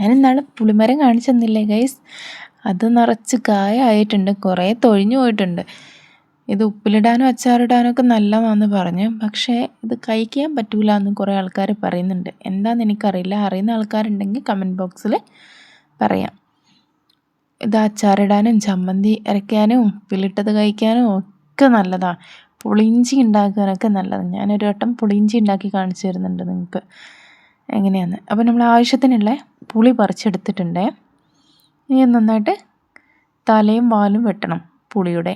ഞാൻ പുളിമരം കാണിച്ചു തന്നില്ലേ ഗൈസ് അത് നിറച്ച് കായായിട്ടുണ്ട്. കുറേ തൊഴിഞ്ഞു പോയിട്ടുണ്ട്. ഇത് ഉപ്പിലിടാനും അച്ചാറിടാനും ഒക്കെ നല്ലതാണെന്ന് പറഞ്ഞു. പക്ഷേ ഇത് കഴിക്കാൻ പറ്റൂല എന്ന് കുറേ ആൾക്കാർ പറയുന്നുണ്ട്. എന്താണെന്ന് എനിക്കറിയില്ല. അറിയുന്ന ആൾക്കാരുണ്ടെങ്കിൽ കമന്റ് ബോക്സിൽ പറയാം. ഇത് അച്ചാറിടാനും ചമ്മന്തി അരയ്ക്കാനും ഉപ്പിലിട്ടത് കഴിക്കാനും ഒക്കെ നല്ലതാണ് പുളിഞ്ചി ഉണ്ടാക്കാനൊക്കെ നല്ലതാണ് ഞാനൊരു വട്ടം പുളിഞ്ചി ഉണ്ടാക്കി കാണിച്ചു തരുന്നുണ്ട് നിങ്ങൾക്ക് എങ്ങനെയാന്ന്? അപ്പോൾ നമ്മൾ ആവശ്യത്തിനുള്ള പുളി പറിച്ചെടുത്തിട്ടുണ്ട്. ഇനി നന്നായിട്ട് തലയും വാലും വെട്ടണം പുളിയുടെ.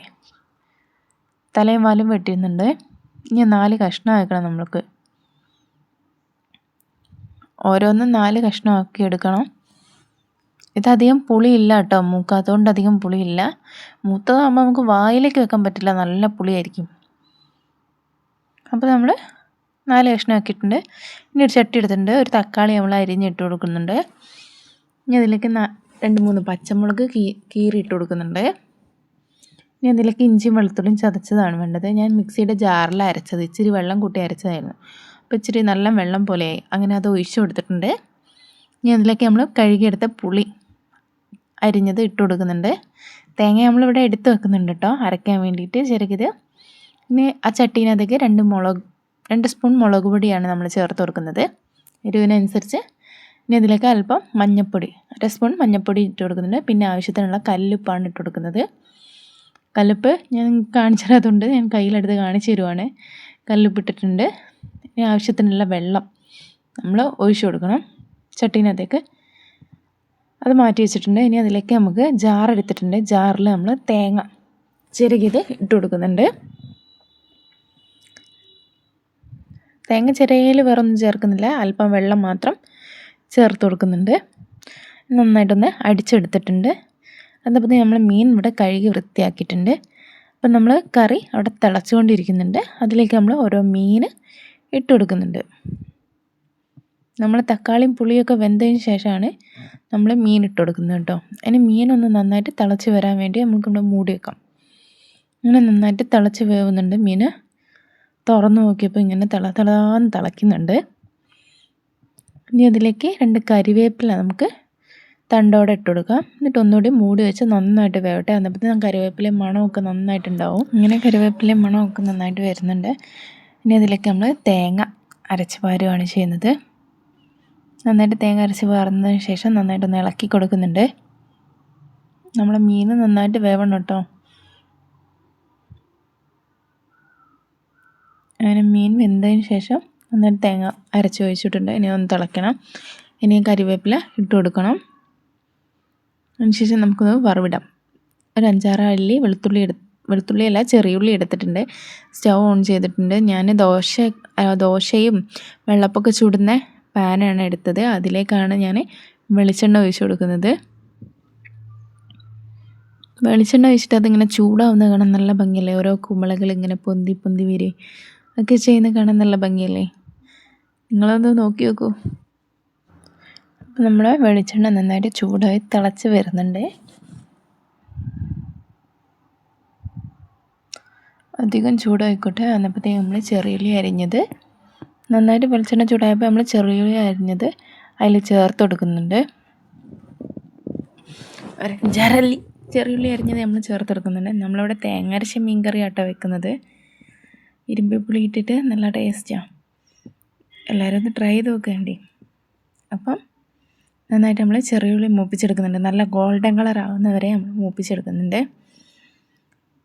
തലയും വാലും വെട്ടിയിരുന്നുണ്ട് ഇനി നാല് കഷ്ണം കഷ്ണമാക്കണം നമ്മൾക്ക്. ഓരോന്നും നാല് കഷ്ണം കഷ്ണമാക്കി എടുക്കണം. ഇതധികം പുളിയില്ല കേട്ടോ. മൂക്കാത്തതുകൊണ്ട് അധികം പുളിയില്ല. മൂത്തതാകുമ്പോൾ നമുക്ക് വായിലേക്ക് വെക്കാൻ പറ്റില്ല. നല്ല പുളിയായിരിക്കും. അപ്പോൾ നമ്മൾ നാല് കഷ്ണമാക്കിയിട്ടുണ്ട് ഇനി ഒരു ചട്ടി എടുത്തിട്ടുണ്ട്. ഒരു തക്കാളി നമ്മൾ അരിഞ്ഞിട്ട് കൊടുക്കുന്നുണ്ട്. ഇനി അതിലേക്ക് രണ്ട് മൂന്ന് പച്ചമുളക് കീ കീറി ഇട്ട് കൊടുക്കുന്നുണ്ട്. ഇനി അതിലേക്ക് ഇഞ്ചിയും വെളുത്തുള്ളിയും ചതച്ചതാണ് വേണ്ടത്. ഞാൻ മിക്സിയുടെ ജാറിൽ അരച്ചത്. ഇച്ചിരി വെള്ളം കൂട്ടി അരച്ചതായിരുന്നു. അപ്പോൾ ഇച്ചിരി നല്ല വെള്ളം പോലെയായി അങ്ങനെ അത് ഒഴിച്ചു കൊടുത്തിട്ടുണ്ട്. ഇനി അതിലേക്ക് നമ്മൾ കഴുകിയെടുത്ത പുളി അരിഞ്ഞത് ഇട്ട് കൊടുക്കുന്നുണ്ട്. തേങ്ങ നമ്മളിവിടെ എടുത്ത് വെക്കുന്നുണ്ട് കേട്ടോ. അരയ്ക്കാൻ വേണ്ടിയിട്ട്. ചെറുകിത് ഇനി ആ ചട്ടീനകത്തേക്ക് രണ്ട് മുളക് രണ്ട് സ്പൂൺ മുളക് പൊടിയാണ് നമ്മൾ ചേർത്ത് കൊടുക്കുന്നത്. എരിവിനനുസരിച്ച്. ഇനി ഇതിലേക്ക് അല്പം മഞ്ഞൾപ്പൊടി അര സ്പൂൺ മഞ്ഞൾപ്പൊടി ഇട്ട് കൊടുക്കുന്നുണ്ട്. പിന്നെ ആവശ്യത്തിനുള്ള കല്ലുപ്പാണ് ഇട്ട് കൊടുക്കുന്നത്. കല്ലുപ്പ് ഞാൻ കാണിച്ചു ഞാൻ കയ്യിലെടുത്ത് കാണിച്ചു തരുവാണ്. കല്ലുപ്പ് ഇട്ടിട്ടുണ്ട്. ഇനി ആവശ്യത്തിനുള്ള വെള്ളം നമ്മൾ ഒഴിച്ചു കൊടുക്കണം. ചട്ടീനകത്തേക്ക് അത് മാറ്റി വെച്ചിട്ടുണ്ട്. ഇനി അതിലേക്ക് നമുക്ക് ജാർ എടുത്തിട്ടുണ്ട് ജാറിൽ നമ്മൾ തേങ്ങ ചിരകിയത് ഇട്ട് കൊടുക്കുന്നുണ്ട്. തേങ്ങ ചിരയിൽ വേറൊന്നും ചേർക്കുന്നില്ല. അല്പം വെള്ളം മാത്രം ചേർത്ത് കൊടുക്കുന്നുണ്ട്. നന്നായിട്ടൊന്ന് അടിച്ചെടുത്തിട്ടുണ്ട്. അതപ്പോൾ നമ്മൾ മീൻ ഇവിടെ കഴുകി വൃത്തിയാക്കിയിട്ടുണ്ട്. അപ്പം നമ്മൾ കറി അവിടെ തിളച്ചുകൊണ്ടിരിക്കുന്നുണ്ട്. അതിലേക്ക് നമ്മൾ ഓരോ മീൻ ഇട്ട് കൊടുക്കുന്നുണ്ട്. നമ്മൾ തക്കാളിയും പുളിയൊക്കെ വെന്തതിന് ശേഷമാണ് നമ്മൾ മീൻ ഇട്ട് കൊടുക്കുന്നത് കേട്ടോ. ഇനി മീനൊന്ന് നന്നായിട്ട് തിളച്ച് വരാൻ വേണ്ടി നമുക്ക് നമുക്കിവിടെ മൂടി വെക്കാം. അങ്ങനെ നന്നായിട്ട് തിളച്ച് വേവുന്നുണ്ട് മീൻ. തുറന്ന് നോക്കിയപ്പോൾ ഇങ്ങനെ തിള തിളാന്ന് തിളയ്ക്കുന്നുണ്ട്. ഇനി അതിലേക്ക് രണ്ട് കരിവേപ്പില നമുക്ക് തണ്ടോടെ ഇട്ട് കൊടുക്കാം. എന്നിട്ട് ഒന്നുകൂടി മൂടി വെച്ച് നന്നായിട്ട് വേവട്ടെ. അന്നപ്പോഴത്തേക്കും കറിവേപ്പിലയും മണമൊക്കെ നന്നായിട്ടുണ്ടാവും. ഇങ്ങനെ കറിവേപ്പിലയും മണമൊക്കെ നന്നായിട്ട് വരുന്നുണ്ട്. ഇനി അതിലേക്ക് നമ്മൾ തേങ്ങ അരച്ച് പാരുകയാണ് ചെയ്യുന്നത്. നന്നായിട്ട് തേങ്ങ അരച്ച് പാർന്നതിന് ശേഷം നന്നായിട്ടൊന്ന് ഇളക്കി കൊടുക്കുന്നുണ്ട്. നമ്മൾ മീൻ നന്നായിട്ട് വേവണം കേട്ടോ. അങ്ങനെ മീൻ വെന്തതിന് ശേഷം എന്നിട്ട് തേങ്ങ അരച്ച് ഒഴിച്ചിട്ടുണ്ട്. ഇനി ഒന്ന് തിളയ്ക്കണം. ഇനി കരിവേപ്പില ഇട്ട് കൊടുക്കണം. അതിനുശേഷം നമുക്കൊന്ന് വറവിടാം. ഒരു അഞ്ചാറ് അല്ലി വെളുത്തുള്ളി എടു വെളുത്തുള്ളി അല്ല ചെറിയുള്ളി എടുത്തിട്ടുണ്ട്. സ്റ്റൗ ഓൺ ചെയ്തിട്ടുണ്ട്. ഞാൻ ദോശ ദോശയും വെള്ളപ്പൊക്കെ ചൂടുന്ന പാനാണ് എടുത്തത്. അതിലേക്കാണ് ഞാൻ വെളിച്ചെണ്ണ ഒഴിച്ചു കൊടുക്കുന്നത്. വെളിച്ചെണ്ണ ഒഴിച്ചിട്ട് അതിങ്ങനെ ചൂടാവുന്ന കാണാൻ നല്ല ഭംഗിയല്ലേ? ഓരോ കുമ്പളകൾ ഇങ്ങനെ പൊന്തി പൊന്തി വരെ. ഒക്കെ ചെയ്യുന്ന കാണാൻ നല്ല ഭംഗിയല്ലേ? നിങ്ങളൊന്ന് നോക്കി നോക്കൂ. അപ്പോൾ നമ്മുടെ വെളിച്ചെണ്ണ നന്നായിട്ട് ചൂടായി തിളച്ച് വരുന്നുണ്ട്. അധികം ചൂടായിക്കോട്ടെ. അന്നപ്പോഴത്തേക്ക് നമ്മൾ ചെറിയുള്ളി അരിഞ്ഞത്. നന്നായിട്ട് വെളിച്ചെണ്ണ ചൂടായപ്പോൾ നമ്മൾ ചെറിയുള്ളി അരിഞ്ഞത് അതിൽ ചേർത്ത് കൊടുക്കുന്നുണ്ട്. ഒരു ചെറിയുള്ളി അരിഞ്ഞത് നമ്മൾ ചേർത്ത് കൊടുക്കുന്നുണ്ട്. നമ്മളിവിടെ തേങ്ങ അരച്ച മീൻ കറി ആട്ടോ വെക്കുന്നത്. ഇരുമ്പിപ്പുളി ഇട്ടിട്ട് നല്ല ടേസ്റ്റാണ് എല്ലാവരും ഒന്ന് ട്രൈ ചെയ്ത് നോക്കേണ്ടി അപ്പം നന്നായിട്ട് നമ്മൾ ചെറിയുള്ളി മൂപ്പിച്ചെടുക്കുന്നുണ്ട്. നല്ല ഗോൾഡൻ കളർ ആവുന്നവരെ നമ്മൾ മൂപ്പിച്ചെടുക്കുന്നുണ്ട്.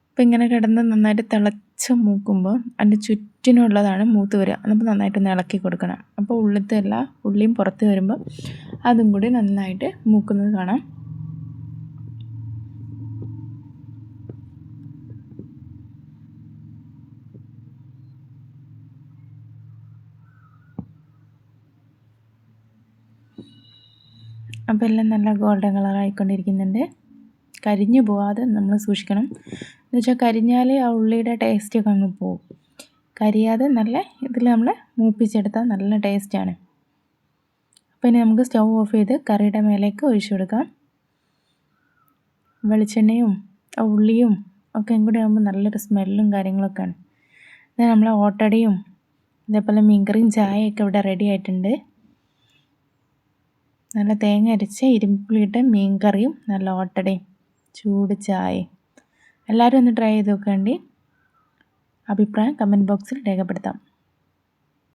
അപ്പോൾ ഇങ്ങനെ കിടന്ന് നന്നായിട്ട് തിളച്ച് മൂക്കുമ്പോൾ അതിന്റെ ചുറ്റിനുള്ളതാണ് മൂത്ത് വരിക. അപ്പോൾ നന്നായിട്ടൊന്ന് ഇളക്കി കൊടുക്കണം. അപ്പോൾ ഉള്ളിലത്തെ എല്ലാ ഉള്ളിയും പുറത്ത് വരുമ്പോൾ അതും കൂടി നന്നായിട്ട് മൂക്കുന്നത് കാണാം. അപ്പോൾ എല്ലാം നല്ല ഗോൾഡൻ കളറായിക്കൊണ്ടിരിക്കുന്നുണ്ട്. കരിഞ്ഞു പോവാതെ നമ്മൾ സൂക്ഷിക്കണം. എന്ന് വെച്ചാൽ കരിഞ്ഞാൽ ആ ഉള്ളിയുടെ ടേസ്റ്റൊക്കെ അങ്ങ് പോകും കരിയാതെ നല്ല ഇതിൽ നമ്മൾ മൂപ്പിച്ചെടുത്താൽ നല്ല ടേസ്റ്റാണ് അപ്പോൾ ഇനി നമുക്ക് സ്റ്റൗ ഓഫ് ചെയ്ത് കറിയുടെ മേലേക്ക് ഒഴിച്ചു കൊടുക്കാം. വെളിച്ചെണ്ണയും ആ ഉള്ളിയും ഒക്കെ കൂടെ ആകുമ്പോൾ നല്ലൊരു സ്മെല്ലും കാര്യങ്ങളൊക്കെയാണ് ഇത് നമ്മളെ ഓട്ടടയും ഇതേപോലെ മീൻകറിയും ചായയൊക്കെ ഇവിടെ റെഡി ആയിട്ടുണ്ട്. നല്ല തേങ്ങ അരച്ച ഇരുമ്പുളിയിട്ട് മീൻ കറിയും നല്ല ഓട്ടടയും ചൂട് ചായയും. എല്ലാവരും ഒന്ന് ട്രൈ ചെയ്ത് നോക്കേണ്ടി അഭിപ്രായം കമന്റ് ബോക്സിൽ രേഖപ്പെടുത്താം.